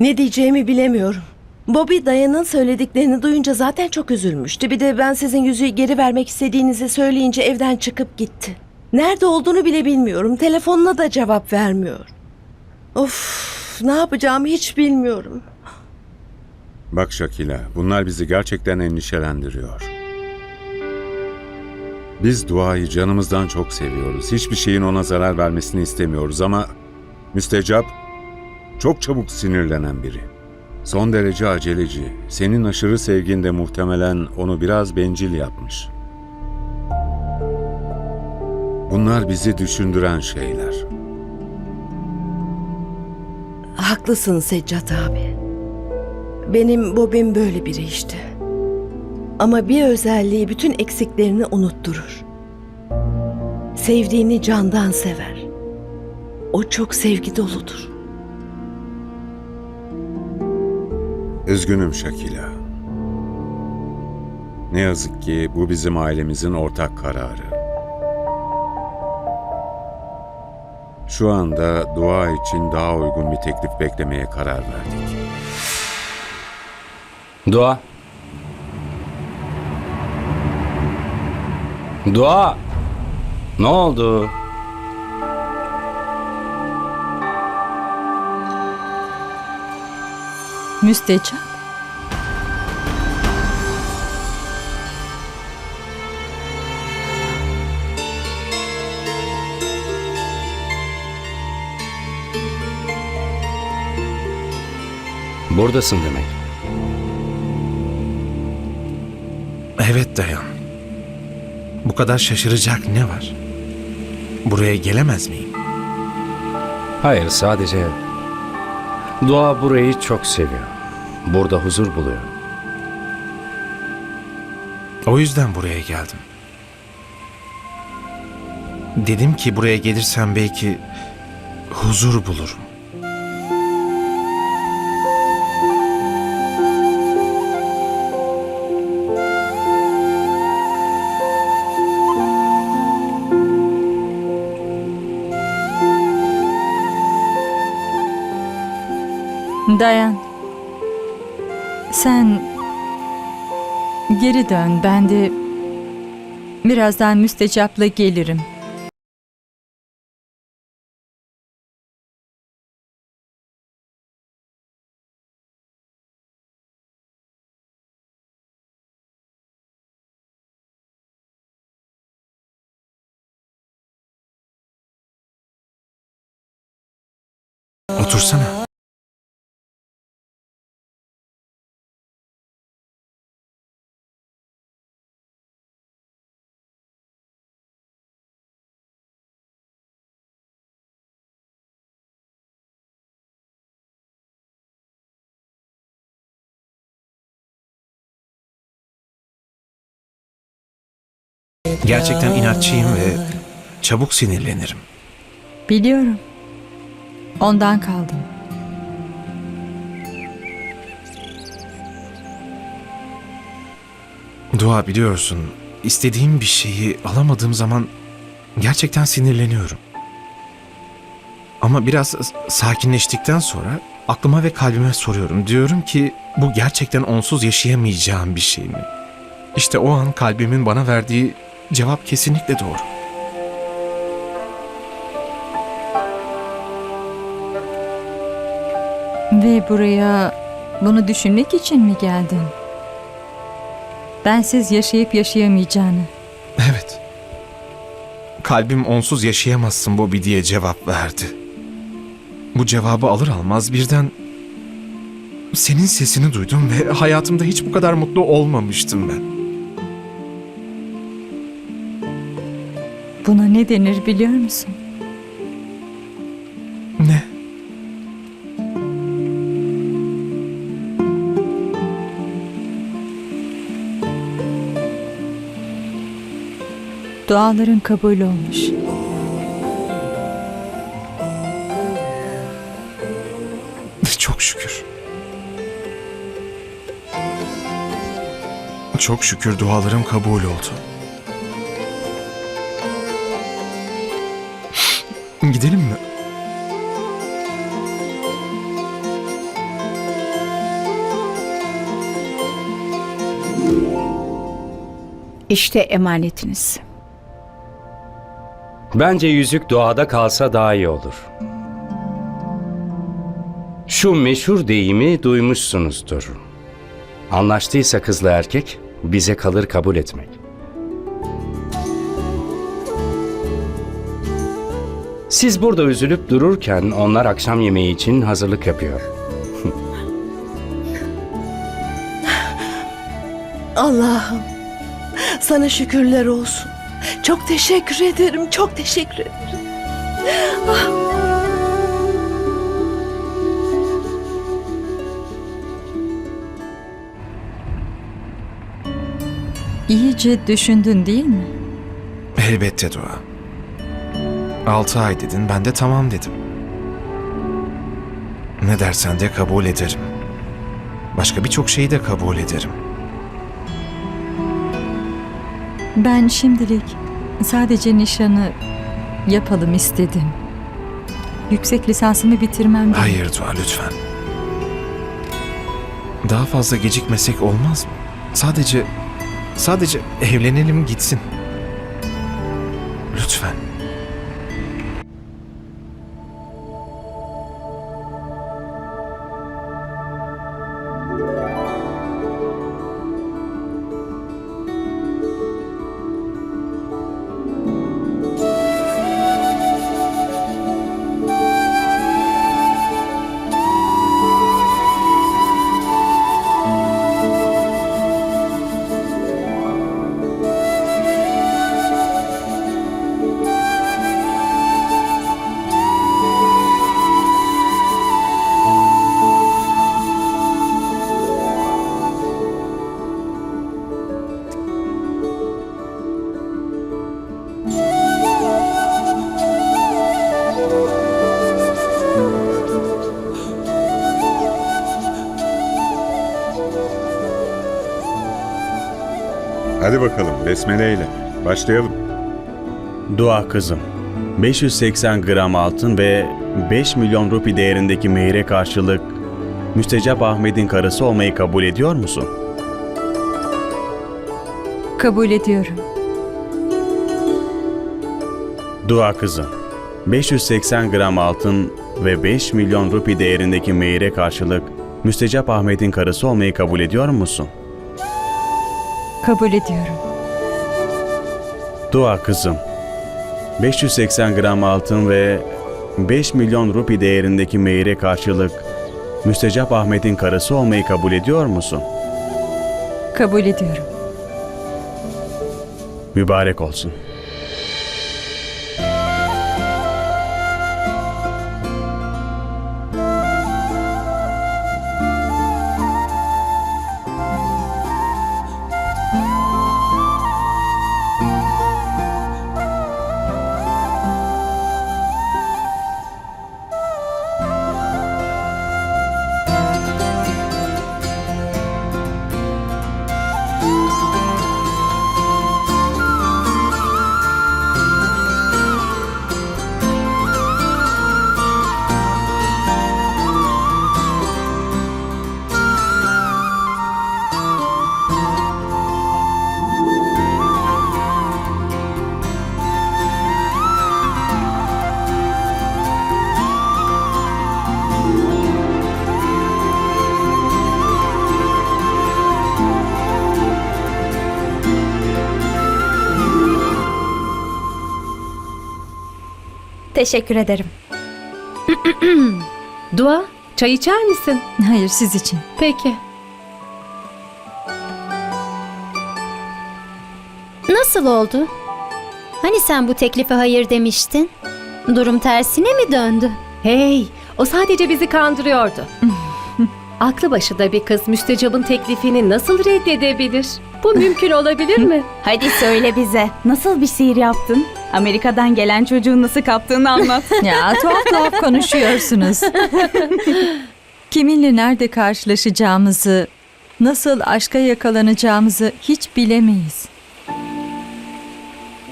Ne diyeceğimi bilemiyorum. Bobby Dayan'ın söylediklerini duyunca zaten çok üzülmüştü. Bir de ben sizin yüzüğü geri vermek istediğinizi söyleyince evden çıkıp gitti. Nerede olduğunu bile bilmiyorum. Telefonuna da cevap vermiyor. Of, ne yapacağımı hiç bilmiyorum. Bak Şakila, bunlar bizi gerçekten endişelendiriyor. Biz duayı canımızdan çok seviyoruz. Hiçbir şeyin ona zarar vermesini istemiyoruz ama müstecap çok çabuk sinirlenen biri. Son derece aceleci. Senin aşırı sevgin de muhtemelen onu biraz bencil yapmış. Bunlar bizi düşündüren şeyler. Haklısın Seccat abi. Benim Bobim böyle biri işte. Ama bir özelliği bütün eksiklerini unutturur. Sevdiğini candan sever. O çok sevgi doludur. Üzgünüm Şakila. Ne yazık ki bu bizim ailemizin ortak kararı. Şu anda dua için daha uygun bir teklif beklemeye karar verdik. Dua. Dua. Ne oldu? Müstecap. Buradasın demek. Evet dayan. Bu kadar şaşıracak ne var? Buraya gelemez miyim? Hayır sadece Dua burayı çok seviyor. Burada huzur buluyor. O yüzden buraya geldim. Dedim ki buraya gelirsem belki huzur bulurum. Dayan. Sen geri dön. Ben de birazdan müstecapla gelirim. Otursana. Gerçekten inatçıyım ve çabuk sinirlenirim. Biliyorum. Ondan kaldım. Dua biliyorsun, istediğim bir şeyi alamadığım zaman gerçekten sinirleniyorum. Ama biraz sakinleştikten sonra aklıma ve kalbime soruyorum. Diyorum ki bu gerçekten onsuz yaşayamayacağım bir şey mi? İşte o an kalbimin bana verdiği cevap kesinlikle doğru. Ve buraya bunu düşünmek için mi geldin? Bensiz yaşayıp yaşayamayacağını. Evet. Kalbim onsuz yaşayamazsın Bobby diye cevap verdi. Bu cevabı alır almaz birden senin sesini duydum ve hayatımda hiç bu kadar mutlu olmamıştım ben. Buna ne denir biliyor musun? Ne? Duaların kabul olmuş. Çok şükür. Çok şükür dualarım kabul oldu. İşte emanetiniz. Bence yüzük doğada kalsa daha iyi olur. Şu meşhur deyimi duymuşsunuzdur. Anlaştıysa kızla erkek bize kalır kabul etmek. Siz burada üzülüp dururken onlar akşam yemeği için hazırlık yapıyor. Allah'ım sana şükürler olsun. Çok teşekkür ederim. Çok teşekkür ederim. İyice düşündün değil mi? Elbette Dua. Altı ay dedin ben de tamam dedim. Ne dersen de kabul ederim. Başka birçok şeyi de kabul ederim. Ben şimdilik sadece nişanı yapalım istedim. Yüksek lisansımı bitirmem. Hayır Dua lütfen. Daha fazla gecikmesek olmaz mı? Sadece, sadece evlenelim gitsin. Hadi bakalım besmele ile. Başlayalım. Dua kızım. 580 gram altın ve 5 milyon rupi değerindeki mehire karşılık Müstecap Ahmet'in karısı olmayı kabul ediyor musun? Kabul ediyorum. Dua kızım. 580 gram altın ve 5 milyon rupi değerindeki mehire karşılık Müstecap Ahmet'in karısı olmayı kabul ediyor musun? Kabul ediyorum. Dua kızım. 580 gram altın ve 5 milyon rupi değerindeki mehire karşılık Müstecap Ahmet'in karısı olmayı kabul ediyor musun? Kabul ediyorum. Mübarek olsun. Teşekkür ederim. Dua, çay içer misin? Hayır siz için. Peki. Nasıl oldu? Hani sen bu teklife hayır demiştin? Durum tersine mi döndü? Hey, o sadece bizi kandırıyordu. Aklı başında bir kız müstecabın teklifini nasıl reddedebilir? Bu mümkün olabilir mi? Hadi söyle bize. Nasıl bir sihir yaptın? Amerika'dan gelen çocuğu nasıl kaptığını anlat. Ya tuhaf tuhaf konuşuyorsunuz. Kiminle nerede karşılaşacağımızı, nasıl aşka yakalanacağımızı hiç bilemeyiz.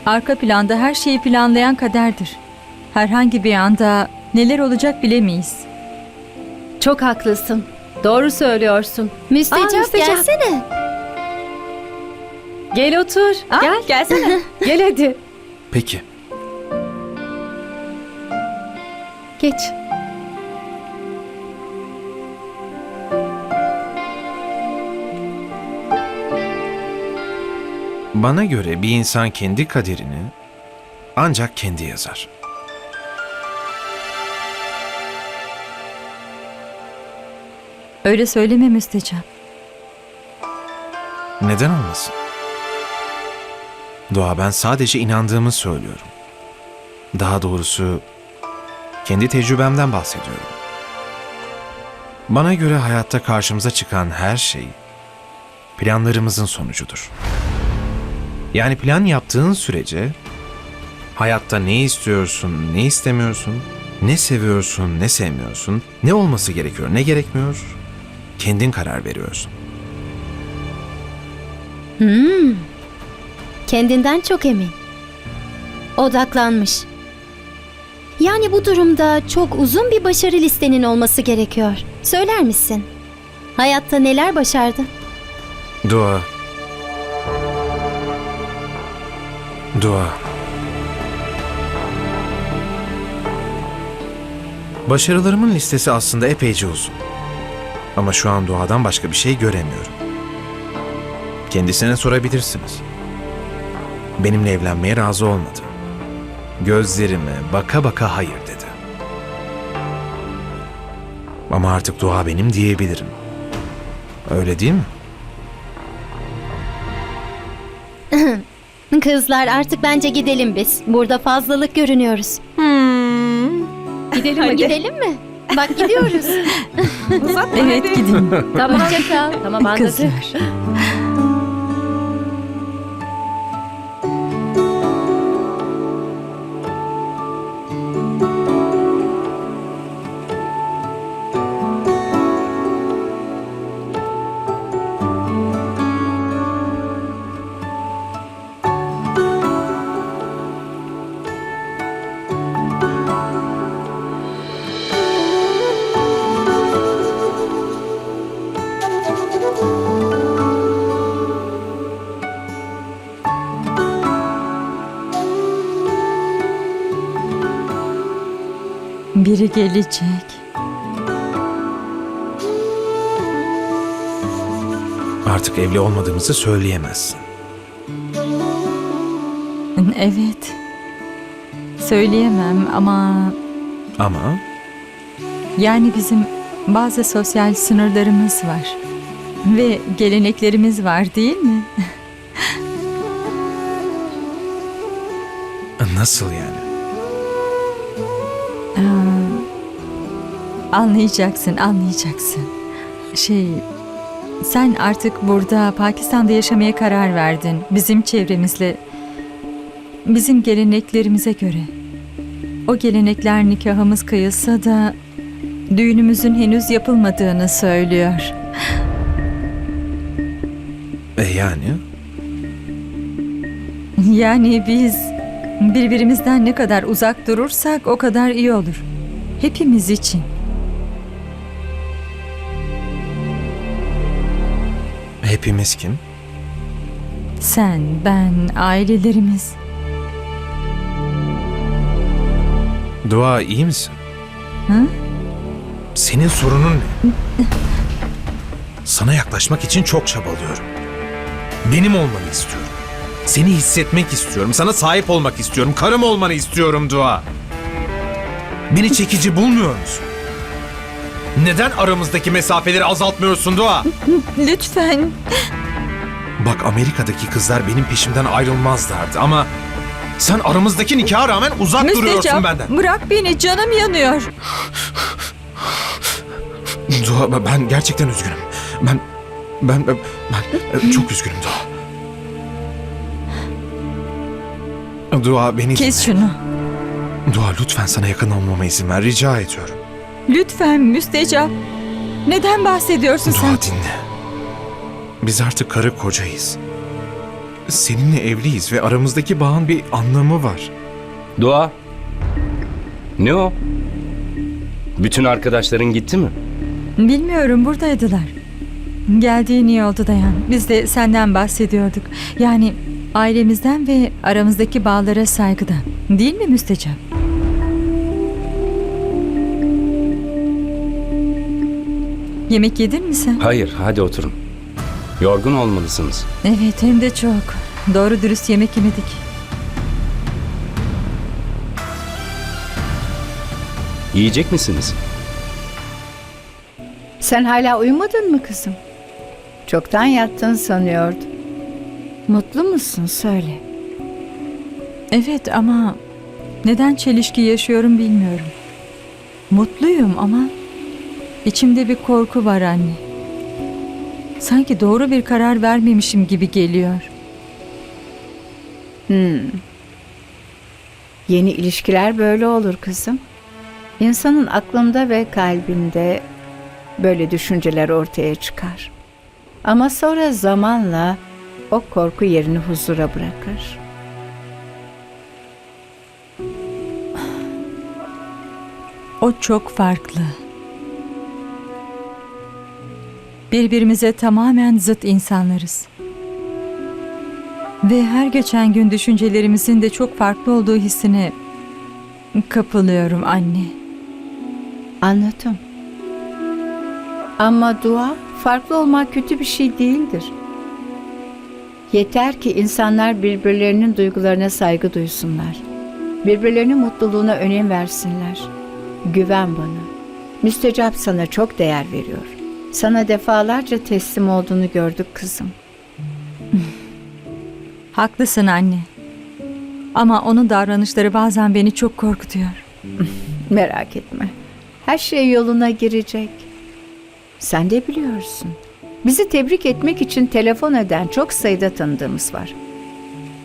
Arka planda her şeyi planlayan kaderdir. Herhangi bir anda neler olacak bilemeyiz. Çok haklısın. Doğru söylüyorsun. Müstecap. gelsene. Gel otur. Aa, Gel. Gelsene. Gel hadi. Peki. Geç. Bana göre bir insan kendi kaderini ancak kendi yazar. Öyle söyleme müstecap. Neden olmasın? Doğa ben sadece inandığımı söylüyorum. Daha doğrusu kendi tecrübemden bahsediyorum. Bana göre hayatta karşımıza çıkan her şey planlarımızın sonucudur. Yani plan yaptığın sürece hayatta ne istiyorsun, ne istemiyorsun, ne seviyorsun, ne sevmiyorsun, ne olması gerekiyor, ne gerekmiyor, kendin karar veriyorsun. Hmm. Kendinden çok emin. Odaklanmış. Yani bu durumda çok uzun bir başarı listenin olması gerekiyor. Söyler misin? Hayatta neler başardın? Dua. Dua. Başarılarımın listesi aslında epeyce uzun. Ama şu an duadan başka bir şey göremiyorum. Kendisine sorabilirsiniz. Benimle evlenmeye razı olmadı. Gözlerime baka baka hayır dedi. Ama artık dua benim diyebilirim. Öyle değil mi? Kızlar artık bence gidelim biz. Burada fazlalık görünüyoruz. Hmm. Gidelim hadi. Gidelim mi? Bak gidiyoruz. Evet gidin. Tamam. Hoşça kal. Tamam anladık. Kızlar. Biri gelecek. Artık evli olmadığımızı söyleyemezsin. Evet. Söyleyemem ama Ama yani bizim bazı sosyal sınırlarımız var. Ve geleneklerimiz var değil mi? nasıl yani? Anlayacaksın, anlayacaksın. Şey, sen artık burada Pakistan'da yaşamaya karar verdin. Bizim çevremizle, bizim geleneklerimize göre. O gelenekler nikahımız kıyılsa da düğünümüzün henüz yapılmadığını söylüyor. E yani? Yani biz birbirimizden ne kadar uzak durursak o kadar iyi olur. Hepimiz için. Hepimiz kim? Sen, ben, ailelerimiz. Dua iyi misin? Hı? Senin sorunun ne? Sana yaklaşmak için çok çabalıyorum. Benim olmanı istiyorum. Seni hissetmek istiyorum. Sana sahip olmak istiyorum. Karım olmanı istiyorum Dua. Beni çekici bulmuyor musun? Neden aramızdaki mesafeleri azaltmıyorsun Dua? Lütfen. Bak Amerika'daki kızlar benim peşimden ayrılmazlardı ama sen aramızdaki nikaha rağmen uzak duruyorsun Müstecap, benden. bırak beni canım yanıyor. Dua ben gerçekten üzgünüm. Ben ben ben, ben çok üzgünüm Dua. Dua beni Kes dinle. şunu. Dua lütfen sana yakın olmama izin ver rica ediyorum. Lütfen müstecap. Neden bahsediyorsun Dua sen? dinle. Biz artık karı kocayız. Seninle evliyiz ve aramızdaki bağın bir anlamı var. Dua. Ne o? Bütün arkadaşların gitti mi? Bilmiyorum buradaydılar. Geldiğin iyi oldu Dayan. Biz de senden bahsediyorduk. Yani ailemizden ve aramızdaki bağlara saygıdan. Değil mi Müstecap? Yemek yedin mi sen? Hayır, hadi oturun. Yorgun olmalısınız. Evet hem de çok. Doğru dürüst yemek yemedik. Yiyecek misiniz? Sen hala uyumadın mı kızım? Çoktan yattın sanıyordum. Mutlu musun söyle. Evet ama neden çelişki yaşıyorum bilmiyorum. Mutluyum ama içimde bir korku var anne. Sanki doğru bir karar vermemişim gibi geliyor. Hmm. Yeni ilişkiler böyle olur kızım. İnsanın aklında ve kalbinde böyle düşünceler ortaya çıkar. Ama sonra zamanla o korku yerini huzura bırakır. O çok farklı. Birbirimize tamamen zıt insanlarız. Ve her geçen gün düşüncelerimizin de çok farklı olduğu hissine kapılıyorum anne. Anladım. Ama dua farklı olmak kötü bir şey değildir. Yeter ki insanlar birbirlerinin duygularına saygı duysunlar. Birbirlerinin mutluluğuna önem versinler. Güven bana. Müstecap sana çok değer veriyor. Sana defalarca teslim olduğunu gördük kızım. Haklısın anne. Ama onun davranışları bazen beni çok korkutuyor. Merak etme. Her şey yoluna girecek. Sen de biliyorsun. Bizi tebrik etmek için telefon eden çok sayıda tanıdığımız var.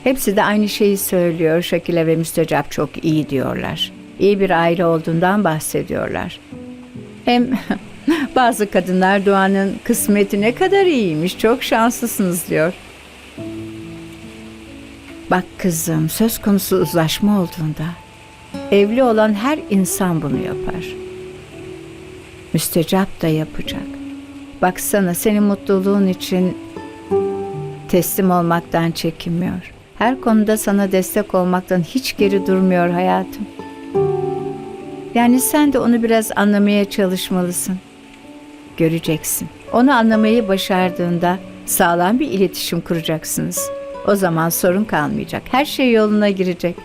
Hepsi de aynı şeyi söylüyor. Şakile ve Müstecap çok iyi diyorlar. İyi bir aile olduğundan bahsediyorlar. Hem bazı kadınlar Doğan'ın kısmeti ne kadar iyiymiş, çok şanslısınız diyor. Bak kızım, söz konusu uzlaşma olduğunda evli olan her insan bunu yapar. Müstecap da yapacak. Baksana senin mutluluğun için teslim olmaktan çekinmiyor. Her konuda sana destek olmaktan hiç geri durmuyor hayatım. Yani sen de onu biraz anlamaya çalışmalısın. Göreceksin. Onu anlamayı başardığında sağlam bir iletişim kuracaksınız. O zaman sorun kalmayacak. Her şey yoluna girecek.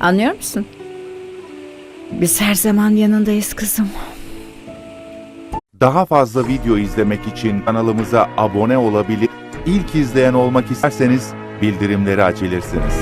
Anlıyor musun? Biz her zaman yanındayız kızım. Daha fazla video izlemek için kanalımıza abone olabilir, ilk izleyen olmak isterseniz bildirimleri açabilirsiniz.